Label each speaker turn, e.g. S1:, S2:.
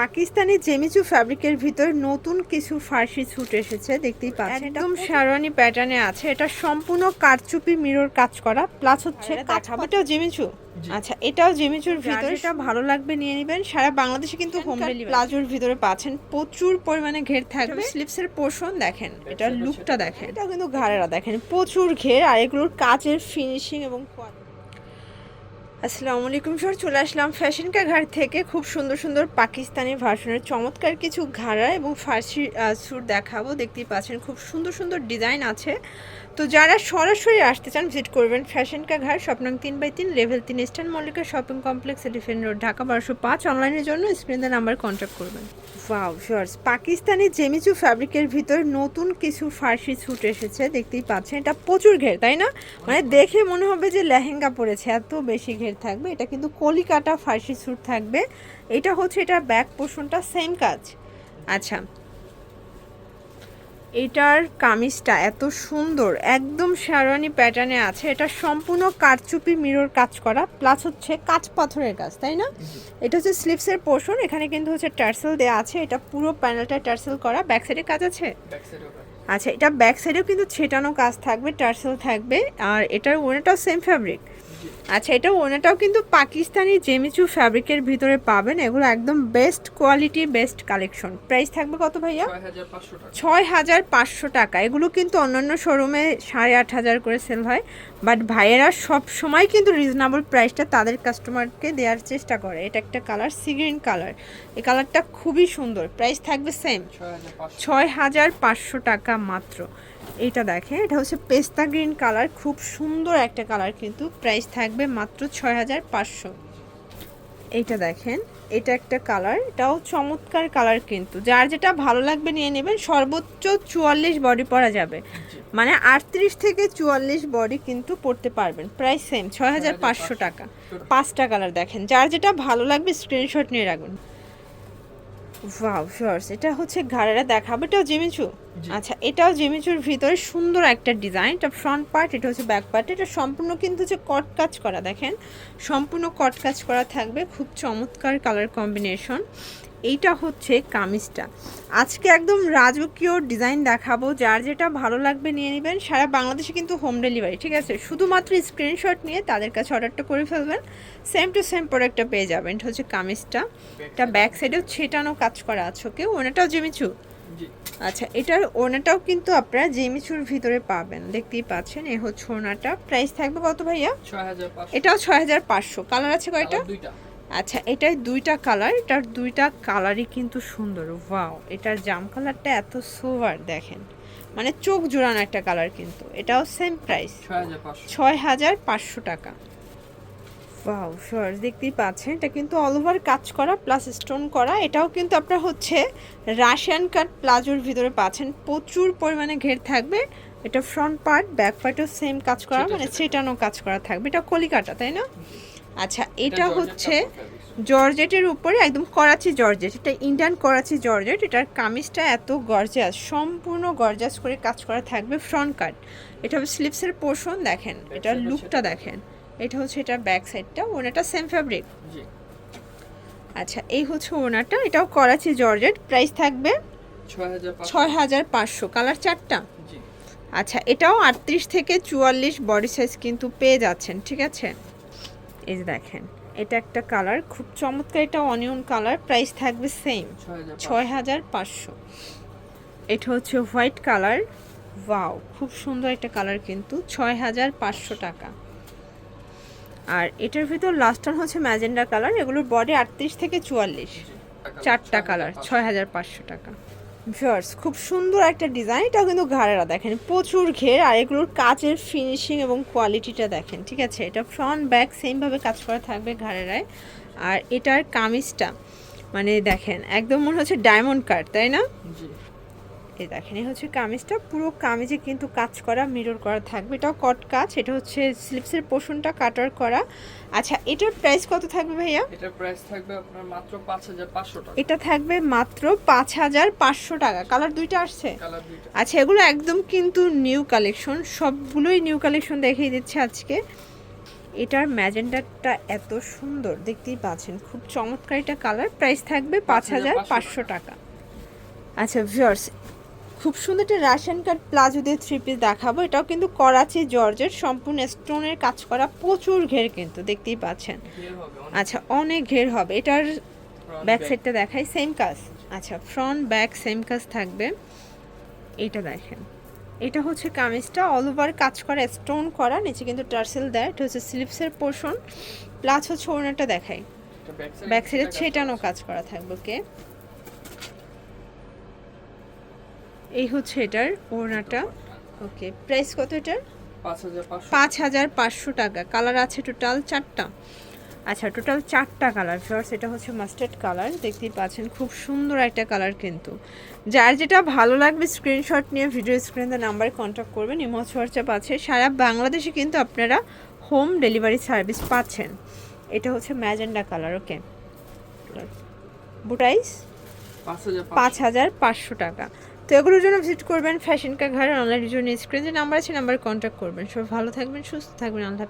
S1: পাকিস্তানি জেমিচু ফ্যাব্রিকের ভিতর নতুন কিছু ফার্সি স্যুট এসেছে দেখতেই পাচ্ছেন। একদম শেরওয়ানি প্যাটার্নে আছে। এটা সম্পূর্ণ কারচুপি মিরর কাজ করা প্লাস হচ্ছে এটাও জেমিচু। আচ্ছা এটাও জেমিচুর ভিতরে। এটা ভালো লাগবে নিয়ে নেবেন। সারা বাংলাদেশে কিন্তু হোম ডেলিভারি প্লাজোর ভিতরে পাচ্ছেন। প্রচুর পরিমাণে ঘের থাকবে। স্লিপসের পোর্শন দেখেন। এটা লুকটা দেখেন। এটা কিন্তু ঘাড়েরা দেখেন। প্রচুর ঘের আর এগুলোর কাজের ফিনিশিং এবং আসসালামু আলাইকুম স্যার চলে আসলাম ফ্যাশন কা ঘাট থেকে। খুব সুন্দর সুন্দর পাকিস্তানি ভার্সনের চমৎকার কিছু ঘাড়া এবং ফার্সি স্যুট দেখাবো। দেখতেই পাচ্ছেন, খুব সুন্দর সুন্দর ডিজাইন আছে। তো যারা সরাসরি আসতে চান, ভিজিট করবেন ফ্যাশন কা ঘাট স্বপ্নাং তিন বাই তিন, লেভেল তিন, eastern Mallika shopping complex elephant road Dhaka বারোশো পাঁচ। অনলাইনের জন্য স্ক্রিনে নাম্বার কন্ট্যাক্ট করবেন। ওয়াও শর্টস পাকিস্তানি জেমিচু ফ্যাব্রিকের ভিতর নতুন কিছু ফার্সি স্যুট এসেছে। দেখতেই পাচ্ছেন, এটা প্রচুর ঘের, তাই না? মানে দেখে মনে হবে যে লেহেঙ্গা পরেছে, এত বেশি ঘের। থাকবে এটা কিন্তু কলিকাটা ফার্সি স্যুট থাকবে। এটা হচ্ছে এটা ব্যাক পোর্শনটা সেম কাজ। আচ্ছা এটার কামিজটা এত সুন্দর একদম শেরওয়ানি প্যাটার্নে আছে। এটা সম্পূর্ণ কারচুপি মিরর কাজ করা প্লাস হচ্ছে কাঁচ পাথরের কাজ তাই না? এটা হচ্ছে স্লিপসের পোর্শন এখানে কিন্তু হচ্ছে টার্সেল দেওয়া আছে এটা পুরো প্যানেলটা টার্সেল করা। ব্যাক সাইডে কাজ আছে? আচ্ছা এটা ব্যাক সাইডেও কিন্তু ছেটানো কাজ থাকবে টার্সেল থাকবে আর এটার ওনাটাও সেম ফ্যাব্রিক আচ্ছা এটা ওনাটাও কিন্তু পাকিস্তানি জেমিচু ফ্যাব্রিকের ভিতরে পাবেন। এগুলো একদম best quality best collection price থাকবে কত ভাইয়া? ছয় হাজার পাঁচশো টাকা। এগুলো কিন্তু অন্যান্য শোরুমে সাড়ে আট হাজার করে সেল হয়। বাট ভাইয়েরা সব সময় কিন্তু রিজনেবল প্রাইসটা তাদের কাস্টমারকে দেওয়ার চেষ্টা করে। এটা একটা কালার সি গ্রিন কালার এই কালারটা খুবই সুন্দর। প্রাইস থাকবে সেম ছয় হাজার পাঁচশো টাকা মাত্র। এটা দেখে এটা হচ্ছে পেস্তা গ্রিন কালার খুব সুন্দর একটা কালার কিন্তু প্রাইস থাকবে মাত্র ছয় হাজার পাঁচশো। এইটা দেখেন এটা একটা কালার এটাও চমৎকার কালার কিন্তু যার যেটা ভালো লাগবে নিয়ে নেবেন সর্বোচ্চ চুয়াল্লিশ বডি পরা যাবে। মানে আটত্রিশ থেকে চুয়াল্লিশ বডি কিন্তু পড়তে পারবেন প্রাইস সেম ছয় হাজার পাঁচশো টাকা। পাঁচটা কালার দেখেন যার যেটা ভালো লাগবে স্ক্রিনশট নিয়ে রাখবেন ওয়াও শর্টস এটা হচ্ছে ঘাড়েরা দেখাবো। এটাও জিমিচু আচ্ছা এটাও জিমিচুর ভিতরে সুন্দর একটা ডিজাইন এটা ফ্রন্ট পার্ট এটা হচ্ছে ব্যাক পার্ট এটা সম্পূর্ণ কিন্তু হচ্ছে কট কাজ করা দেখেন। সম্পূর্ণ কট কাজ করা থাকবে। খুব চমৎকার কালার কম্বিনেশন এইটা হচ্ছে কামিজটা। আজকে একদম রাজকীয় ডিজাইন দেখাবো যার যেটা ভালো লাগবে নিয়ে নেবেন। সারা বাংলাদেশে কিন্তু হোম ডেলিভারি ঠিক আছে? শুধুমাত্র স্ক্রিনশট নিয়ে তাদের কাছে অর্ডারটা করে ফেলবেন। সেম টু সেম প্রোডাক্টটা পেয়ে যাবেন। এটা হচ্ছে কামিজটা। এটা ব্যাক সাইডেও ছেটানো কাজ করা আছে ওকে ওনাটাও জিমিচু? আচ্ছা এটার ওনাটাও কিন্তু আপনারা জেমিচুর ভিতরে পাবেন। দেখতেই পাচ্ছেন এ হচ্ছে ওনাটা প্রাইস থাকবে কত ভাইয়া? এটাও ছয় হাজার পাঁচশো। কালার আছে কয়টা? আচ্ছা এটাই দুইটা কালার এটার দুইটা কালারই কিন্তু সুন্দর ওয়াও। এটার জাম কালারটা এত সোভার দেখেন। মানে চোখ জোড়ানো একটা কালার কিন্তু এটাও সেম প্রাইস ছয় হাজার পাঁচশো টাকা। ওয়াও শর্ট দেখতেই পাচ্ছেন এটা কিন্তু অল ওভার কাজ করা প্লাস স্টোন করা। এটাও কিন্তু আপনার হচ্ছে রাশিয়ান কাট প্লাজোর ভিতরে পাচ্ছেন প্রচুর পরিমাণে ঘের থাকবে। এটা ফ্রন্ট পার্ট ব্যাক পার্টও সেম কাজ করা মানে সেটানো কাজ করা থাকবে। এটা কলিকাটা তাই না? আচ্ছা এটা হচ্ছে জর্জেটের উপরে একদম করাচি জর্জেট এটা ইন্ডিয়ান করাচি জর্জেট এটার কামিজটা এত গর্জাস সম্পূর্ণ গর্জাস করে কাজ করা থাকবে ফ্রন্ট কাট এটা হবে স্লিপসের পোর্শন দেখেন এটার লুকটা দেখেন। এটা হচ্ছে এটার ব্যাক সাইডটা ওনাটা সেম ফ্যাব্রিক আচ্ছা এই হচ্ছে ওনাটা এটাও করাচি জর্জেট প্রাইস থাকবে ছয় হাজার পাঁচশো কালার চারটা আচ্ছা এটাও আটত্রিশ থেকে চুয়াল্লিশ বডি সাইজ কিন্তু পেয়ে যাচ্ছেন ঠিক আছে? এই যে দেখেন এটা একটা কালার খুব চমৎকার এটা অনিয়ন কালার প্রাইস থাকবে সেম ছয় হাজার পাঁচশো। এটা হচ্ছে হোয়াইট কালার ওয়াও খুব সুন্দর একটা কালার কিন্তু ছয় হাজার পাঁচশো টাকা। আর এটার ভিতর লাস্ট টান হচ্ছে ম্যাজেন্ডা কালার এগুলোর বডি আটত্রিশ থেকে চুয়াল্লিশ চারটা কালার। ছয় হাজার পাঁচশো টাকা। ভিউয়ার্স, খুব সুন্দর একটা ডিজাইন। এটাও কিন্তু ঘাড়েরা দেখেন, প্রচুর ঘের, আর এগুলোর কাচের ফিনিশিং এবং কোয়ালিটিটা দেখেন, ঠিক আছে? এটা ফ্রন্ট ব্যাক সেমভাবে কাজ করা থাকবে ঘাড়েরায়। আর এটার কামিজটা মানে দেখেন, একদম মনে হচ্ছে ডায়মন্ড কাট তাই না? এই দেখেন এই হচ্ছে কামিজটা। পুরো কামিজে কিন্তু কাজ করা মিরর করা থাকবে। এটাও কট কাজ এটা হচ্ছে স্লিপসের পোষণটা কাটার করা। আচ্ছা এটার প্রাইস কত থাকবে ভাইয়া?
S2: এটার প্রাইস থাকবে আপনার মাত্র 5500 টাকা।
S1: এটা থাকবে মাত্র পাঁচ হাজার পাঁচশো টাকা। কালার দুইটা আসছে?
S2: কালার দুইটা।
S1: আচ্ছা এগুলো একদম কিন্তু নিউ কালেকশন সবগুলোই নিউ কালেকশন দেখিয়ে দিচ্ছে আজকে। এটার ম্যাজেন্ডারটা এত সুন্দর দেখতেই পাচ্ছেন। খুব চমৎকার এটা কালার প্রাইস থাকবে পাঁচ হাজার পাঁচশো টাকা। আচ্ছা ভিউয়ার্স খুব সুন্দর একটা রাশিয়ান কাট প্লাজো দিয়ে থ্রি পিস দেখাবো। এটাও কিন্তু করাচি জর্জের সম্পূর্ণ স্টোনের কাজ করা। প্রচুর ঘের কিন্তু দেখতেই পাচ্ছেন। আচ্ছা অনেক ঘের হবে। এটার ব্যাক সাইডটা দেখাই সেম কাজ। আচ্ছা ফ্রন্ট ব্যাক সেম কাজ থাকবে। এটা দেখেন। এটা হচ্ছে কামিজটা। অল ওভার কাজ করা স্টোন করা নিচে কিন্তু টার্সেল দেয়। এটা হচ্ছে স্লিপসের পোর্শন প্লাস হচ্ছে ওড়নাটা দেখাই। ব্যাক সাইডে ছেটানো কাজ করা থাকবে ওকে এই হচ্ছে এটার ওড়নাটা। ওকে প্রাইস কত এটার?
S2: পাঁচ হাজার পাঁচশো।
S1: টাকা। কালার আছে টোটাল চারটা। আচ্ছা টোটাল চারটা কালার ফার্স্ট এটা হচ্ছে মাস্টার্ড কালার দেখতেই পাচ্ছেন খুব সুন্দর একটা কালার কিন্তু। যার যেটা ভালো লাগবে স্ক্রিনশট নিয়ে ভিডিও স্ক্রিনে নাম্বারে কন্ট্যাক্ট করবেন। ইমো হোয়াটসঅ্যাপ আছে। সারা বাংলাদেশে কিন্তু আপনারা হোম ডেলিভারি সার্ভিস পাচ্ছেন। এটা হচ্ছে ম্যাজেন্ডা কালার ওকে। বুটাইস
S2: পাঁচ হাজার
S1: পাঁচশো টাকা। তো এগুলোর জন্য ভিজিট করবেন ফ্যাশন কাঘার ঘর অনলাইনের জন্য স্ক্রিনে নাম্বার আছে নাম্বার কন্ট্যাক্ট করবেন সব ভালো থাকবেন, সুস্থ থাকবেন, আল্লাহ।